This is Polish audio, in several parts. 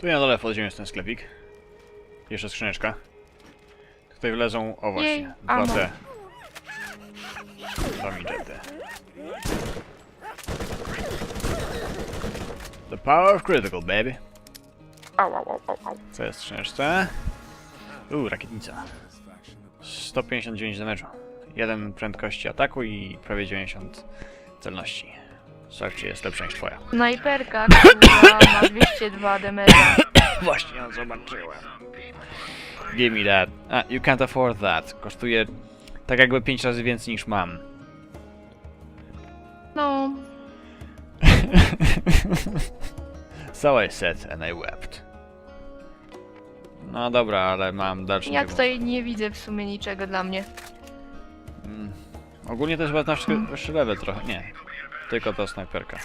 Tu na dole w podziemiu jest ten sklepik. Jeszcze skrzyneczka. Tutaj wlezą, o właśnie, dwa te. Dwa midgety. The power of critical, baby. Au, au, au, au. Co jest w skrzyneczce? Uuu, rakietnica. 159 damage'u. 1 prędkości ataku i prawie 90 celności. Zobaczcie, jest lepsza niż twoja. Snajperka, która ma 202 damage'a. Właśnie ją zobaczyłem. Give me that. A, you can't afford that. Kosztuje tak jakby 5 razy więcej niż mam. No, so I said and I wept. No dobra, ale mam dalszy ja wybór. tutaj nie widzę w sumie niczego dla mnie. Mm. Ogólnie też chyba na wyższy level trochę. Nie. Tylko ta snajperka.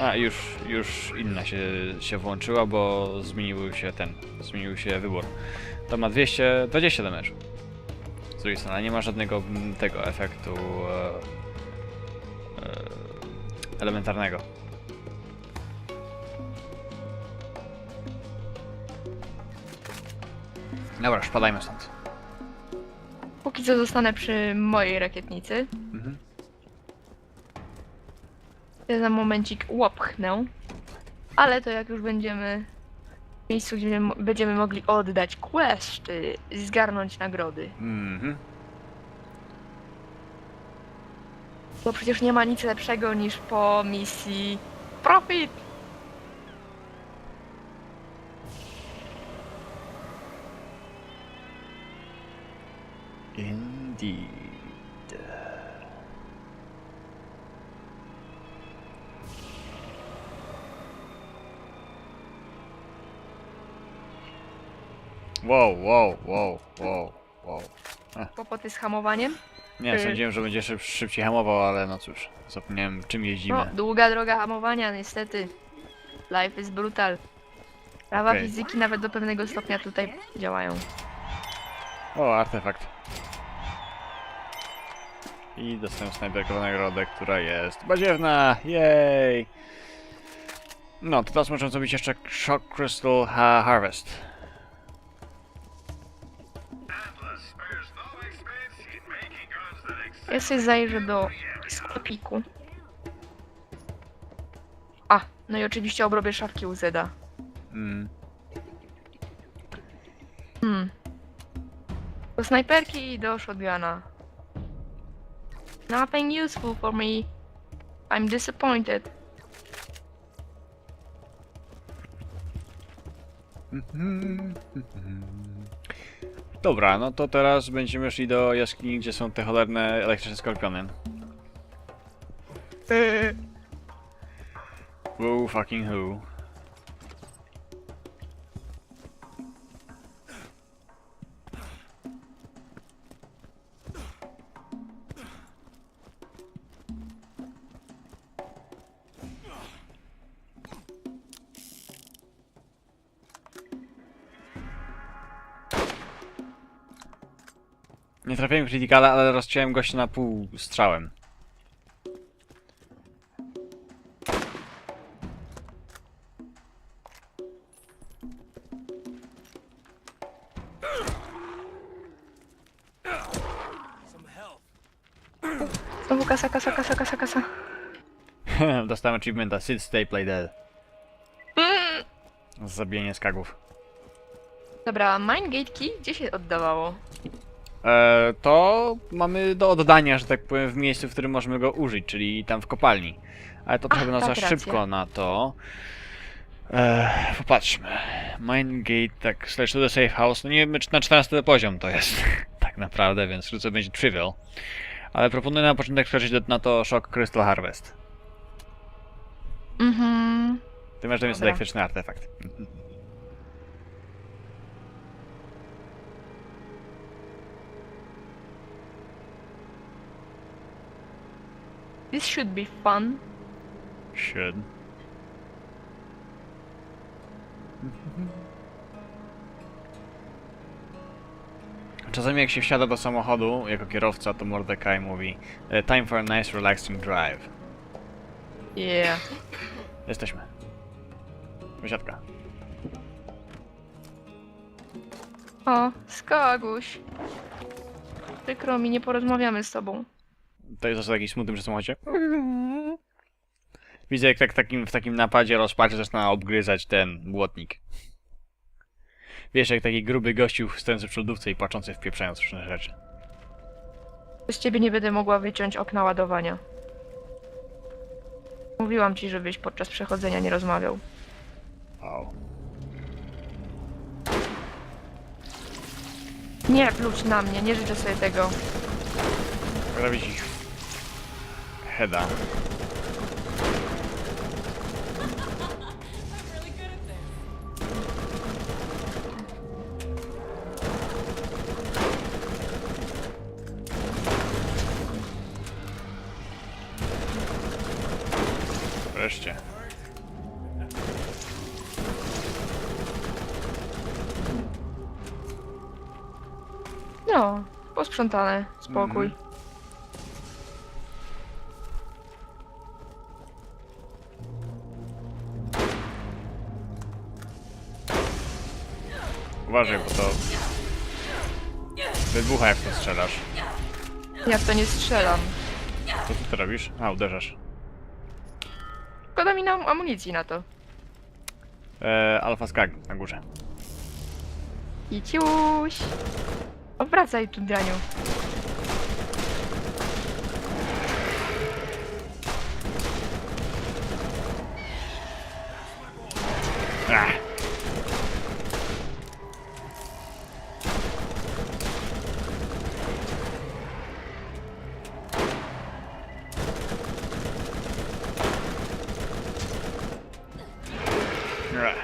A, już, już inna się, się włączyła, bo zmienił się ten, zmienił się wybór. To ma 220 damage. Z drugiej strony, nie ma żadnego tego efektu e, e, elementarnego. Dobra, już padajmy stąd. Póki co zostanę przy mojej rakietnicy. Mhm. Ja za momencik łopchnę. Ale to jak już będziemy w miejscu, gdzie będziemy mogli oddać questy i zgarnąć nagrody. Mhm. Bo przecież nie ma nic lepszego niż po misji Profit! Wow, wow, wow, wow, wow. Kłopoty z hamowaniem. Nie, Y. sądziłem, że będzie szyb, szybciej hamował, ale no cóż, zapomniałem czym jeździmy. No, długa droga hamowania, niestety. Life is brutal. Prawa Okej. fizyki nawet do pewnego stopnia tutaj działają. O, artefakt. I dostałem snajperkową nagrodę, która jest badziewna! Jej! No, to teraz możemy zrobić jeszcze Shock Crystal ha Harvest. Ja sobie zajrzę do sklepiku. A, no i oczywiście obrobię szafki UZ-a. Mm. Hmm. Do snajperki i do shotguna. Nothing useful for me. I'm disappointed. Dobra, no to teraz będziemy szli do jaskini, gdzie są te cholerne elektryczne skorpiony. Who fucking who? Trafiłem criticala, ale rozciąłem gościa na pół strzałem. Znowu kasa, kasa, kasa, kasa, kasa. Dostałem achievementa Sit, Stay, Play Dead. Mm. Zabijanie skagów. Dobra, Mindgate Key gdzie się oddawało? E, to mamy do oddania, że tak powiem, w miejscu, w którym możemy go użyć, czyli tam w kopalni. Ale to trochę nas za tak, racja. szybko na to. E, popatrzmy. Mindgate, tak, slash to the safe house. No nie wiem, czy na 14 poziom to jest tak naprawdę, więc wkrótce będzie trivial. Ale proponuję na początek przeczyć do- na to Shock Crystal Harvest. Mhm. Ty masz tam jest Dobra. elektryczny artefakt. This should be fun. Should. Czasami jak się wsiada do samochodu jako kierowca, to Mordecai mówi "E, Time for a nice relaxing drive. Yeah. Jesteśmy. Wysiadka. O, Skaguś. Przykro mi, nie porozmawiamy z tobą. To jest o takim smutnym przesumocie. Widzę, jak tak, takim, w takim napadzie rozpaczy zaczyna obgryzać ten błotnik. Wiesz, jak taki gruby gościu stojący przy lodówce i płaczący wpieprzając różne rzeczy. Z ciebie nie będę mogła wyciąć okna ładowania. Mówiłam ci, żebyś podczas przechodzenia nie rozmawiał. Wow. Nie pluć na mnie, nie życzę sobie tego. Robić ich heada. really good at this. Wreszcie. No, posprzątane, spokój. Mhm. Uważaj, bo to wybucha jak to strzelasz. Ja w to nie strzelam. Co ty to robisz? A, uderzasz. Szkoda mi nam amunicji na to. E, Alfa Skag na górze. I ciuś. Obracaj tu, Draniu. Ah.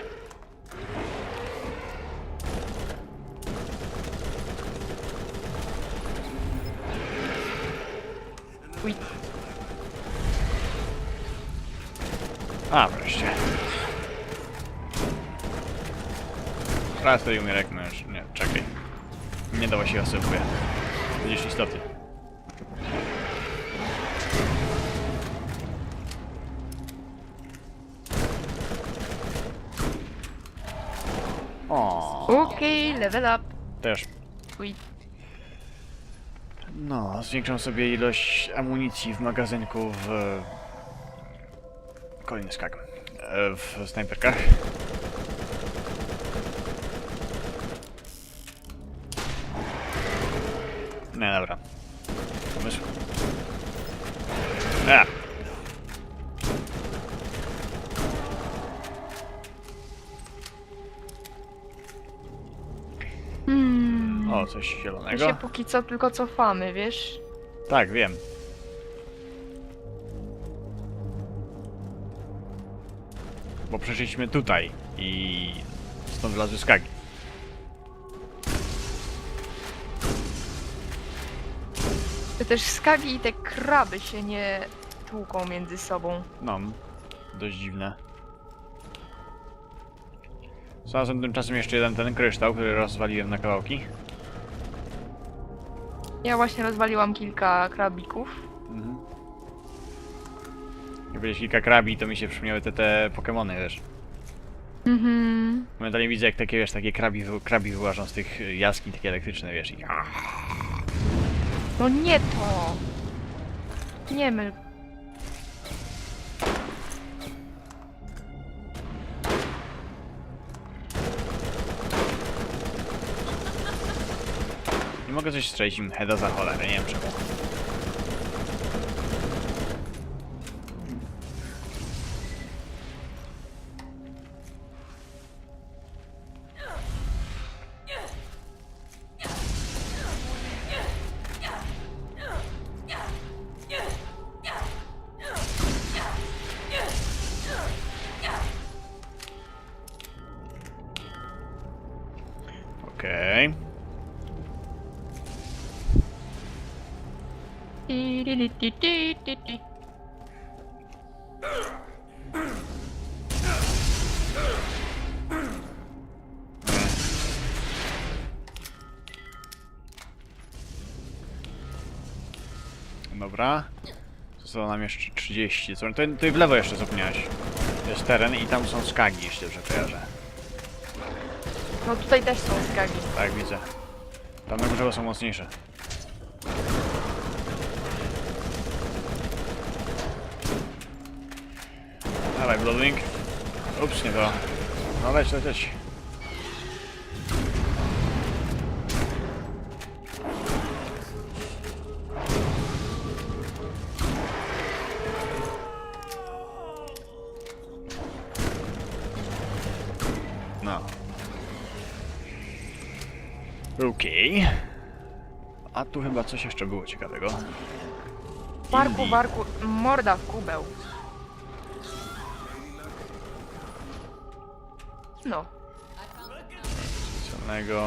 Uj. A, wreszcie. Raz to umiera jak męż. Nie, czekaj. Nie dało się asypuje. Widzisz istoty. Level up. też. Uj. No, zwiększam sobie ilość amunicji w magazynku w... Kolejny skak. E, W snajperkach. Nie, dobra. Coś My zielonego. się póki co tylko cofamy, wiesz? Tak, wiem. Bo przeszliśmy tutaj i stąd wlazły skagi. Czy też skagi i te kraby się nie tłuką między sobą. No, dość dziwne. Znalazłem tymczasem jeszcze jeden ten kryształ, który rozwaliłem na kawałki. Ja właśnie rozwaliłam kilka krabików. Mhm. Jak kilka krabi, to mi się przypomniały te, te Pokemony, wiesz. Mhm. Momentalnie widzę, jak takie, wiesz, takie krabi, wy- krabi wyłażą z tych y, jaskiń, takie elektryczne, wiesz, i... No nie to! Nie mogę coś strzelić im heada za cholerę, nie wiem czemu. Ti-di-di-di-di-di-di. Dobra. Zostało nam jeszcze 30. Co? To, to i w lewo jeszcze zapomniałeś. Jest teren i tam są skagi, jeśli dobrze kojarzę. No tutaj też są skagi. Tak, widzę. Tam na górze są mocniejsze. Dawaj, Bloodwing. Ups, nie to. No leć, leć. No. Okej. A tu chyba coś jeszcze było ciekawego. Warku, Indii. warku, morda w kubeł. No. Celnego...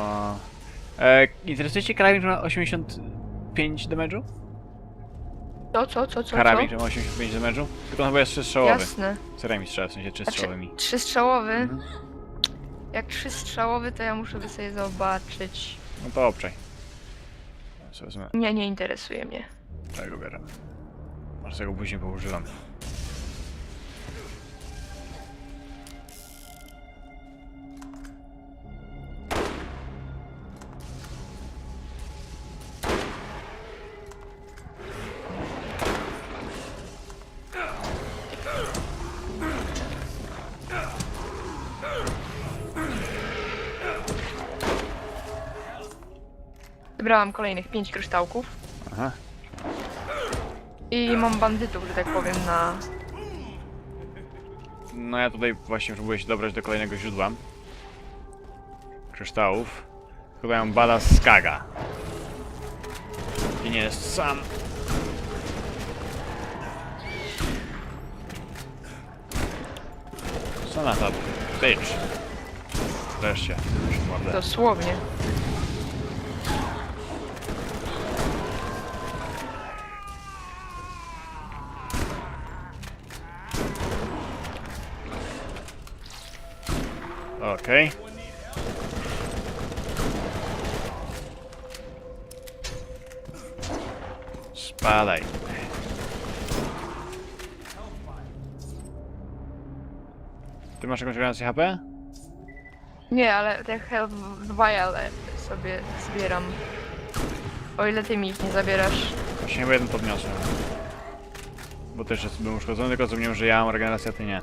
E, interesuje cię karabin, że ma 85 damage'u? Co, co, co, co, Karabin, że ma 85 damage'u? Tylko on chyba jest trzystrzałowy. Jasne. Cerami strzela, w sensie trzystrzałowymi. Znaczy, trzystrzałowy. Mhm. Jak trzystrzałowy, to ja muszę by sobie zobaczyć. No to obczaj. Ja sobie wezmę Nie, nie interesuje mnie. tego biorę. Może tego później poużywam. Zebrałam kolejnych pięć kryształków. Aha. I mam bandytów, że tak powiem, na... No ja tutaj właśnie próbuję się dobrać do kolejnego źródła. Kryształów. Chyba ja mam bada z Skaga. I nie jest sam. Sonata, bitch. Wreszcie, już mordę. Dosłownie. Okej. Spadaj. Ty masz jakąś więcej HP? Nie, ale te health viale sobie zbieram. O ile ty mi ich nie zabierasz. Właśnie chyba jeden podniosłem. Bo też jest, byłem uszkodzony, tylko zrozumiałem, że ja mam regenerację, a ty nie.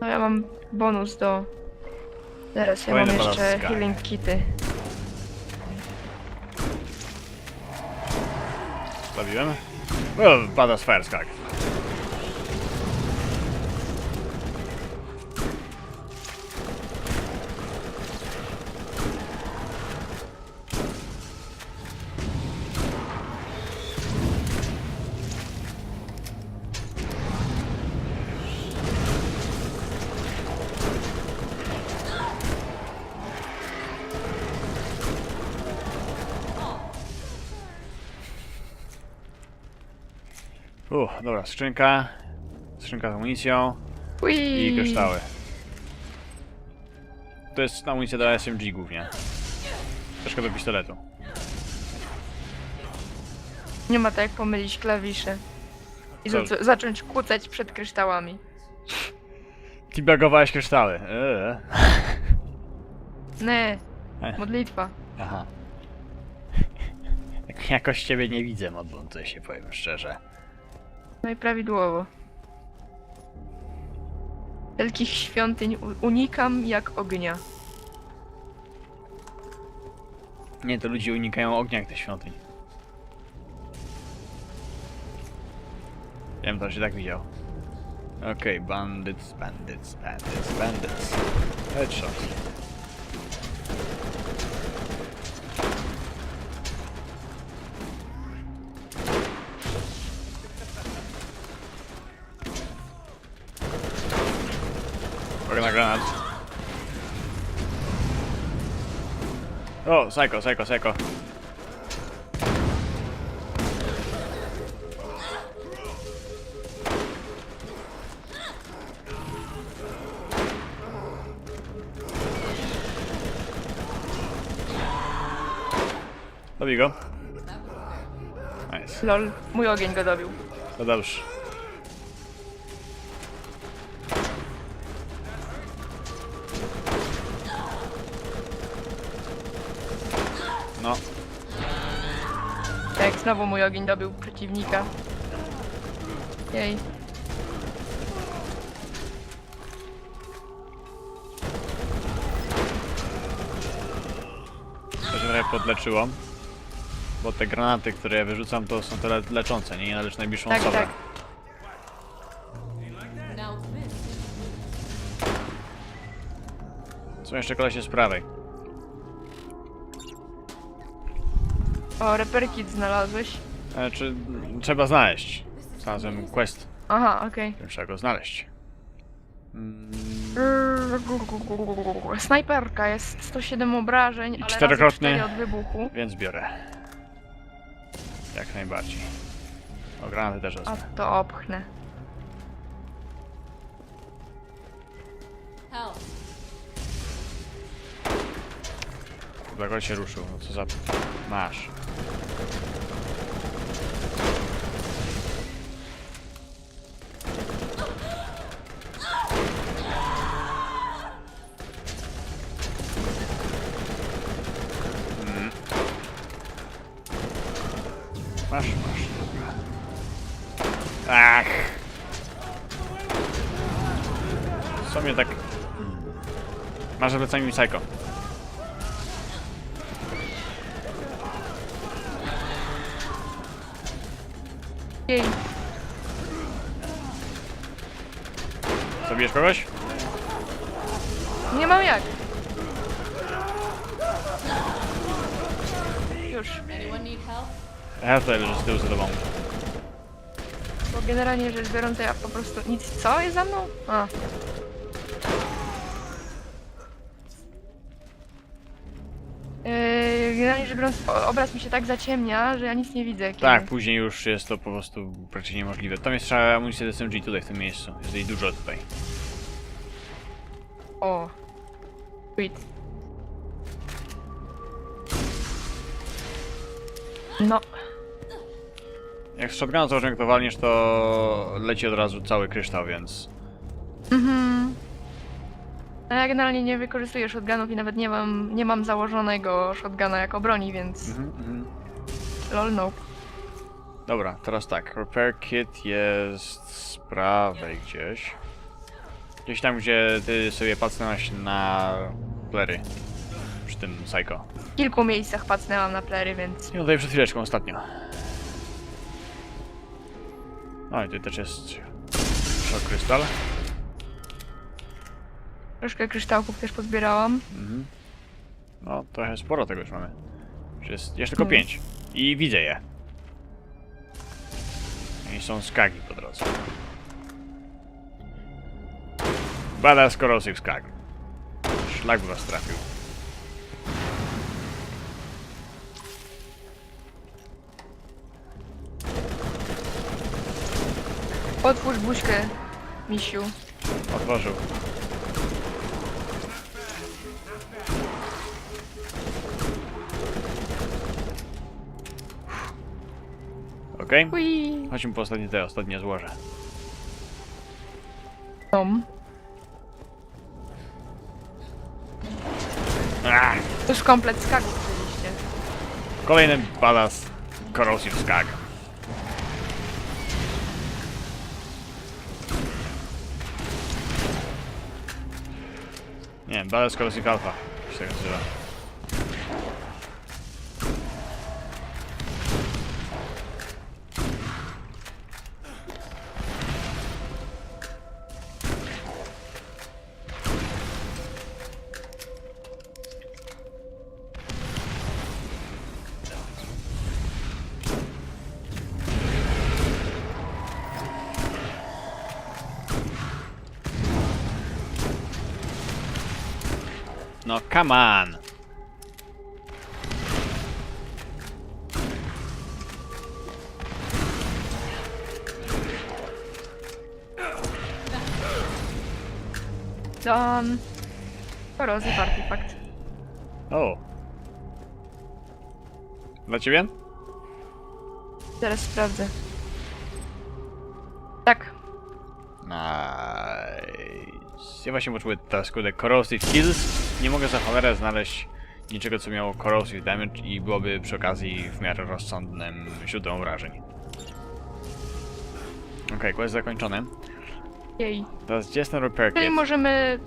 No ja mam bonus do... Zaraz, ja mam Kolejny jeszcze healing kity. Stawiłem. Well, pada z Fireskag. Uff, dobra, skrzynka. Skrzynka z amunicją Ui. i kryształy. To jest amunicja do SMG głównie. Troszkę do pistoletu. Nie ma tak jak pomylić klawisze. I Co? zacząć kłócać przed kryształami. Teabagowałeś kryształy. Eee. Nie, E. modlitwa. Aha. Jak- Jakoś ciebie nie widzę, modlący się, powiem szczerze. No i prawidłowo. Wielkich świątyń unikam jak ognia. Nie, to ludzie unikają ognia jak te świątyń. Wiem, to się tak widział. Okej, bandits, bandits, bandits, bandits. Headshot. Psycho, psycho, psycho. Dobij go. Nice. Lol, mój ogień go dobił. To dobrze. Znowu mój ogień dobył przeciwnika. Jej. to się trochę podleczyło. Bo te granaty, które ja wyrzucam, to są te le leczące, nie? Nie należy najbliższą Tak, osobę. tak. Są jeszcze kolesie z prawej. O, reperkit znalazłeś. E, czy trzeba znaleźć? Znalazłem quest, Aha, okej. trzeba go znaleźć. Mm, Snajperka jest 107 obrażeń, ale 4 od wybuchu. więc biorę. Jak najbardziej. O, granaty też A wezmę. to opchnę. Help. Dlaczego się ruszył? No co za... Masz. Mm. Ach! Co mnie tak... Masz plecami psycho. Zabijesz kogoś? Nie mam jak. Już. Anyone need help? Ja tutaj leżę z tyłu za tobą. Bo generalnie rzecz biorąc, to ja po prostu nic. Co jest za mną? A. Yy, generalnie rzecz biorąc, o- obraz mi się tak zaciemnia, że ja nic nie widzę. Kiedy... Tak, później już jest to po prostu praktycznie niemożliwe. Tam jest trzeba amunicję do SMG tutaj w tym miejscu. Jest jej dużo tutaj. O. Sweet. No. Jak z shotguna założę, jak to walniesz, to leci od razu cały kryształ, więc... Mhm. No ja generalnie nie wykorzystuję shotgunów i nawet nie mam, nie mam założonego shotguna jako broni, więc Mhm, mhm. lol no. Dobra, teraz tak. Repair kit jest z prawej gdzieś. Gdzieś tam, gdzie ty sobie pacnęłaś na plery. Przy tym psycho. W kilku miejscach pacnęłam na plery, więc I tutaj przed chwileczką, ostatnio. No i tutaj też jest... Shock krystal. troszkę kryształków też pozbierałam. Mhm. No, trochę sporo tego już mamy. Już Jest, jest tylko No. pięć. I widzę je. I są skagi po drodze. Badass corrosive skag. Szlak by was trafił. Otwórz buźkę, misiu. Otworzył. Okej. Ui. Chodźmy po ostatnie te, ostatnie złoże. Tom. Ach, już komplet skagów oczywiście. kolejny badass corrosive skag. Nie, badass corrosive alpha. Się tak nazywa. No, come on! Dam. Corrosive artifact. O! Dla ciebie? Zaraz sprawdzę. Tak. Nice. Ja właśnie poczułem teraz kurde Corrosive Kills. Nie mogę za cholerę znaleźć niczego co miało corrosive damage i byłoby przy okazji w miarę rozsądnym źródłem wrażeń. Okej, quest zakończony. Jej. Teraz gdzie jest ten repair Czyli kit? możemy...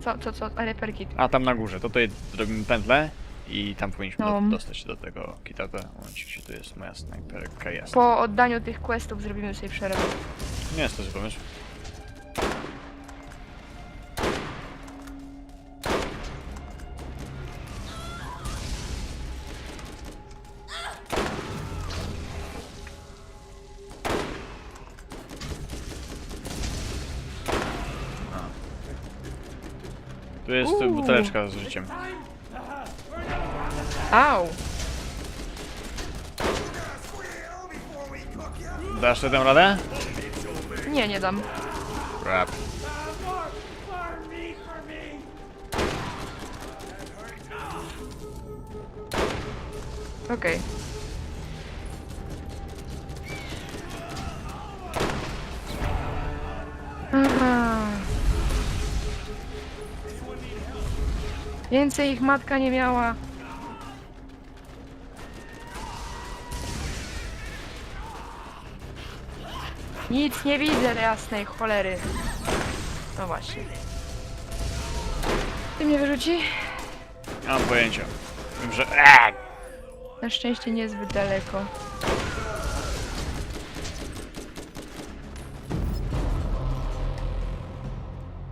Co, co, co? Ale perkit. A, tam na górze. To tutaj zrobimy pętlę i tam powinniśmy No. do, dostać się do tego kitata. Momencik, gdzie tu jest moja snajperka? Jest. Po oddaniu tych questów zrobimy sobie przerwę. Nie jest to zły pomysł. Buteleczka z życiem. Au! Dasz tę radę? Nie, nie dam. Crap. Okej. Aha. Więcej ich matka nie miała. Nic nie widzę jasnej cholery. No właśnie. Ty mnie wyrzuci? Nie mam pojęcia. Wiem, że... Eee! Na szczęście niezbyt daleko.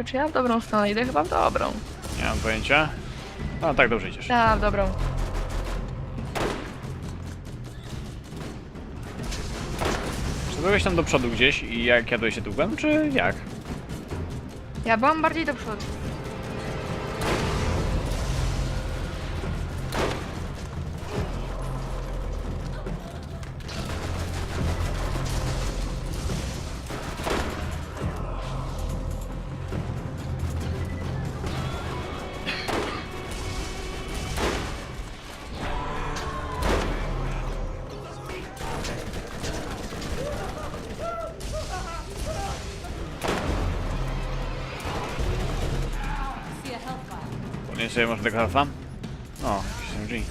Czy ja w dobrą stronę idę? Chyba w dobrą. Nie mam pojęcia. No tak, dobrze idziesz. Tak, w dobrą. Czy byłeś tam do przodu gdzieś i jak jadłeś się długiem, czy jak? Ja byłam bardziej do przodu. Nie sobie może tego alfa? O, SMG.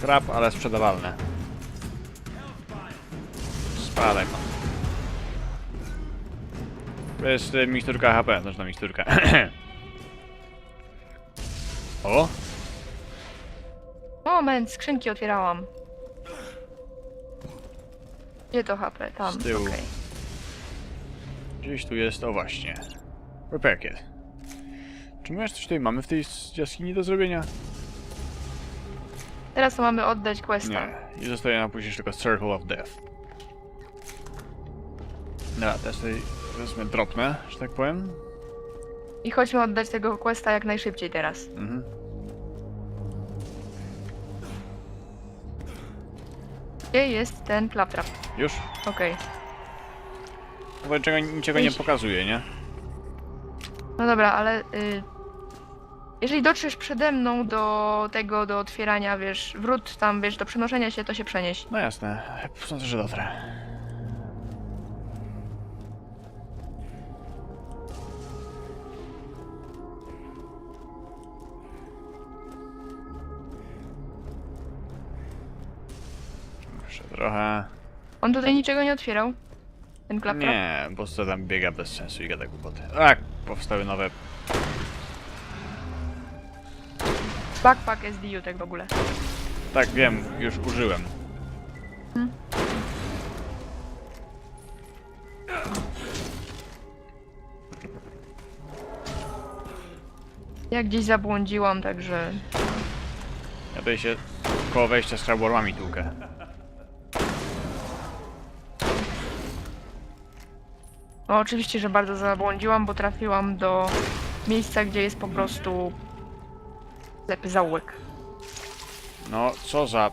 Krab, ale sprzedawalne. Spadaj pan. To jest y, miksturka HP, znaczy na miksturkę. o! Moment, skrzynki otwierałam. Gdzie to HP? Tam, Z tyłu. okej. Gdzieś tu jest, o właśnie. Repair kit. Czy my coś tutaj mamy w tej jaskini do zrobienia? Teraz to mamy oddać questa. Nie. I zostaje nam później tylko Circle of Death. Dobra, teraz tutaj wezmę dropnę, że tak powiem. I chodźmy oddać tego questa jak najszybciej teraz. Mhm. Gdzie jest ten claptrap? Już? Okej. Bo niczego, niczego nie pokazuje, nie? No dobra, ale y, jeżeli dotrzesz przede mną do tego, do otwierania, wiesz, wrót tam, wiesz, do przenoszenia się, to się przenieś. No jasne. Sądzę, że dotrę. Jeszcze trochę. On tutaj niczego nie otwierał? Ten? Nie, bo co tam biega bez sensu i gada głupoty. Tak, powstały nowe. Backpack SDU tak w ogóle. Tak, wiem, już użyłem. Ja gdzieś zabłądziłam, także... Ja tutaj się koło wejścia z tłukę. No oczywiście, że bardzo zabłądziłam, bo trafiłam do miejsca, gdzie jest po prostu... Lepy zaułek. No, co za